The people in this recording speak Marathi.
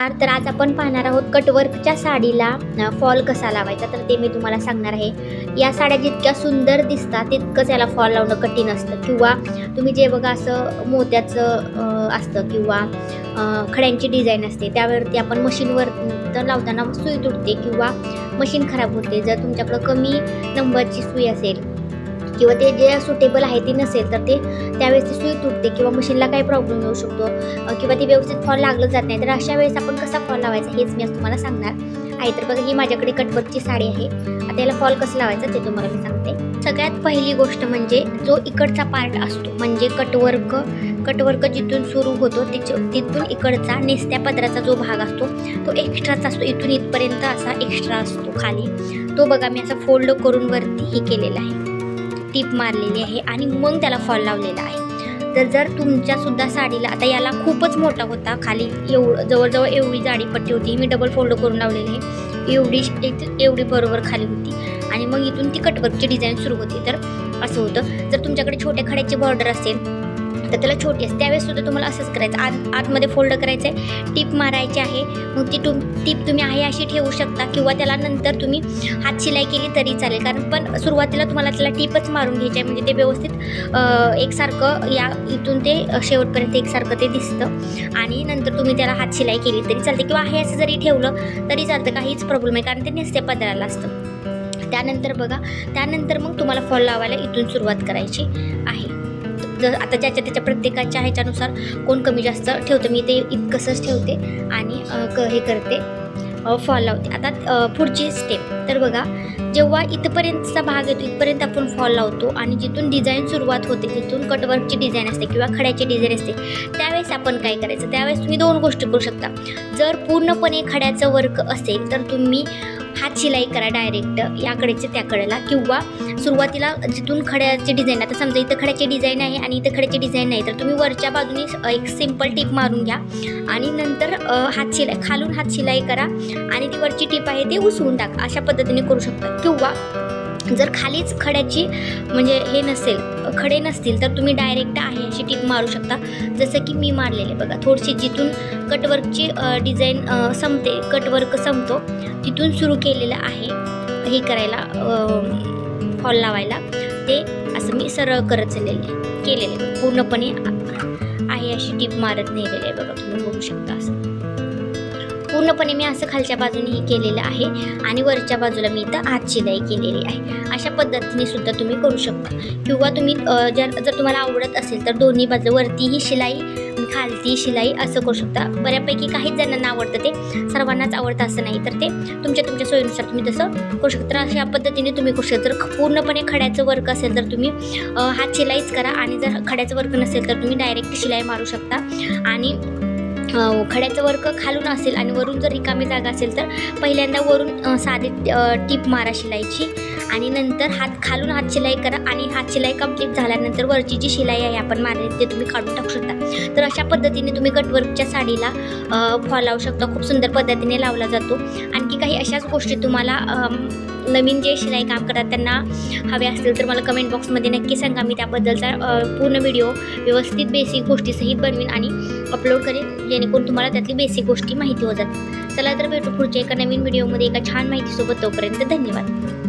तर आज आपण पाहणार आहोत कटवर्कच्या साडीला फॉल कसा लावायचा. तर ते मी तुम्हाला सांगणार आहे. या साड्या जितक्या सुंदर दिसतात तितकंच याला फॉल लावणं कठीण असतं. किंवा तुम्ही जे बघा असं मोत्याचं असतं किंवा खड्यांची डिझाईन असते त्यावरती आपण मशीनवर तर लावताना सुई तुटते किंवा मशीन खराब होते. जर तुमच्याकडं कमी नंबरची सुई असेल किंवा ते जे सुटेबल आहे ती नसेल तर ते त्यावेळेस ती सुई तुटते किंवा मशीनला काही प्रॉब्लेम येऊ शकतो. किंवा ती व्यवस्थित फॉल लागलं जात नाही. तर अशा वेळेस आपण कसा फॉल लावायचा हेच मी आज तुम्हाला सांगणार आहे. तर बघा ही माझ्याकडे कटवर्कची साडी आहे. आता याला फॉल कसं लावायचा ते तुम्हाला मी सांगते. सगळ्यात पहिली गोष्ट म्हणजे जो इकडचा पार्ट असतो म्हणजे कटवर्क कटवर्क जिथून सुरू होतो तिच्या तिथून इकडचा नेसत्या पदराचा जो भाग असतो तो एक्स्ट्राचा असतो. इथून इथपर्यंत असा एक्स्ट्रा असतो खाली. तो बघा मी असा फोल्ड करून वरती हे केलेला आहे. टीप मारलेली आहे आणि मग त्याला फॉल लावलेला आहे. तर जर तुमच्यासुद्धा साडीला आता याला खूपच मोठा होता खाली एव जवळजवळ एवढी जाडी पट्टी होती. मी डबल फोल्ड करून लावलेली आहे. एवढी एक- एवढी बरोबर खाली होती. आणि मग इथून ती कटवर्कची डिझाईन सुरू होती. तर असं होतं. जर तुमच्याकडे छोट्या खड्याची बॉर्डर असेल तर त्याला छोटी असते त्यावेळेस सुद्धा तुम्हाला असंच करायचं. आत आतमध्ये फोल्ड करायचं आहे टीप मारायची आहे. मग ती तुम टीप तुम्ही आहे अशी ठेवू शकता किंवा त्याला नंतर तुम्ही हात शिलाई केली तरी चालेल. कारण पण सुरुवातीला तुम्हाला त्याला टीपच मारून घ्यायची आहे. म्हणजे ते व्यवस्थित एकसारखं या इथून ते शेवटपर्यंत एकसारखं ते दिसतं. आणि नंतर तुम्ही त्याला हात शिलाई केली तरी चालते. किंवा आहे असं जरी ठेवलं तरी चालतं. काहीच प्रॉब्लेम आहे कारण ते नेसते पदराला असतं. त्यानंतर बघा. त्यानंतर मग तुम्हाला फॉल लावायला इथून सुरुवात करायची आहे. जर आता ज्याच्या त्याच्या प्रत्येकाच्या ह्याच्यानुसार कोण कमी जास्त ठेवतं मी ते इतकंसंच ठेवते आणि क हे करते फॉल लावते. आता पुढची स्टेप तर बघा जेव्हा इथपर्यंतचा भाग येतो इथपर्यंत आपण फॉल लावतो आणि जिथून डिझाईन सुरुवात होते तिथून कटवर्कची डिझाईन असते किंवा खड्याची डिझाईन असते त्यावेळेस आपण काय करायचं? त्यावेळेस तुम्ही दोन गोष्टी करू शकता. जर पूर्णपणे खड्याचं वर्क असेल तर तुम्ही हात शिलाई करा डायरेक्ट याकडेचे त्याकडेला किंवा सुरुवातीला जिथून खड्याची डिझाईन आता समजा इथं खड्याची डिझाईन आहे आणि इथं खड्याची डिझाईन नाही तर तुम्ही वरच्या बाजूने एक सिंपल टीप मारून घ्या. आणि नंतर हात शिलाई खालून हात शिलाई करा आणि ती वरची टीप आहे ते उसवून टाका. अशा पद्धतीने करू शकता. किंवा जर खालीच खड्याची म्हणजे हे नसेल खडे नसतील तर तुम्ही डायरेक्ट आहे अशी टीप मारू शकता. जसं की मी मारलेले बघा थोडीशी जिथून कटवर्कची डिझाईन संपते कटवर्क संपतो तिथून सुरू केलेलं आहे हे करायला फॉल लावायला. ते असं मी सरळ करत चाललेले केलेले. पूर्णपणे आहे अशी टीप मारत नेलेली आहे बघा तुम्ही बघू शकता असं. पूर्णपणे मी असं खालच्या बाजूने हे केलेलं आहे आणि वरच्या बाजूला मी इथं हात शिलाई केलेली आहे. अशा पद्धतीने सुद्धा तुम्ही करू शकता. किंवा तुम्ही जर जर तुम्हाला आवडत असेल तर दोन्ही बाजू वरतीही शिलाई खालती शिलाई असं करू शकता. बऱ्यापैकी काहीच जणांना आवडतं ते. सर्वांनाच आवडतं असं नाही तर ते तुमच्या तुमच्या सोयीनुसार तुम्ही तसं करू शकता. तर अशा पद्धतीने तुम्ही करू शकता. जर पूर्णपणे खड्याचं वर्क असेल तर तुम्ही हात शिलाईच करा आणि जर खड्याचं वर्क नसेल तर तुम्ही डायरेक्ट शिलाई मारू शकता. आणि खड्याचं वर्क खालून असेल आणि वरून जर रिकामी जागा असेल तर पहिल्यांदा वरून साधी टीप मारा शिलाईची. आणि नंतर हात खालून हात शिलाई करा आणि हात शिलाई कंप्लीट झाल्यानंतर वरची जी शिलाई आहे आपण मारली ते तुम्ही काढून टाकू शकता. तर अशा पद्धतीने तुम्ही कटवर्कच्या साडीला फॉल लावू शकता. खूप सुंदर पद्धतीने लावला जातो. आणखी काही अशाच गोष्टी तुम्हाला नवीन जे शिलाई काम करतात त्यांना हवे असतील तर मला कमेंट बॉक्समध्ये नक्की सांगा. मी त्याबद्दलचा पूर्ण व्हिडिओ व्यवस्थित बेसिक गोष्टीसहित बनवीन आणि अपलोड करेन जेणेकरून तुम्हाला त्यातली बेसिक गोष्टी माहिती होतात. चला तर भेटू पुढच्या एका नवीन व्हिडिओमध्ये एका छान माहितीसोबत तोपर्यंत धन्यवाद.